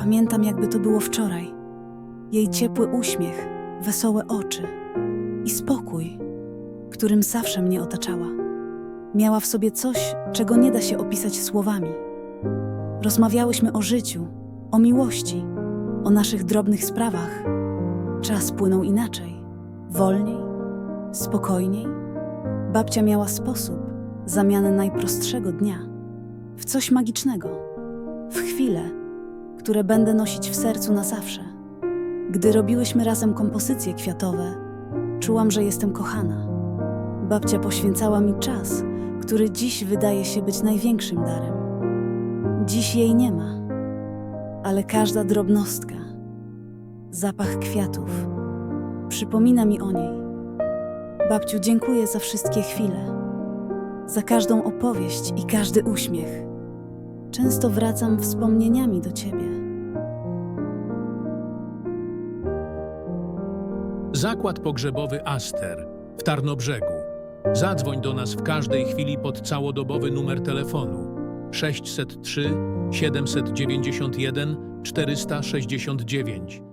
Pamiętam, jakby to było wczoraj. Jej ciepły uśmiech, wesołe oczy i spokój, którym zawsze mnie otaczała. Miała w sobie coś, czego nie da się opisać słowami. Rozmawiałyśmy o życiu, o miłości, o naszych drobnych sprawach. Czas płynął inaczej, wolniej, spokojniej. Babcia miała sposób zamiany najprostszego dnia w coś magicznego, w chwile, które będę nosić w sercu na zawsze. Gdy robiłyśmy razem kompozycje kwiatowe, czułam, że jestem kochana. Babcia poświęcała mi czas, który dziś wydaje się być największym darem. Dziś jej nie ma, ale każda drobnostka, zapach kwiatów, przypomina mi o niej. Babciu, dziękuję za wszystkie chwile, za każdą opowieść i każdy uśmiech. Często wracam wspomnieniami do ciebie. Zakład pogrzebowy Aster w Tarnobrzegu. Zadzwoń do nas w każdej chwili pod całodobowy numer telefonu 603 791 469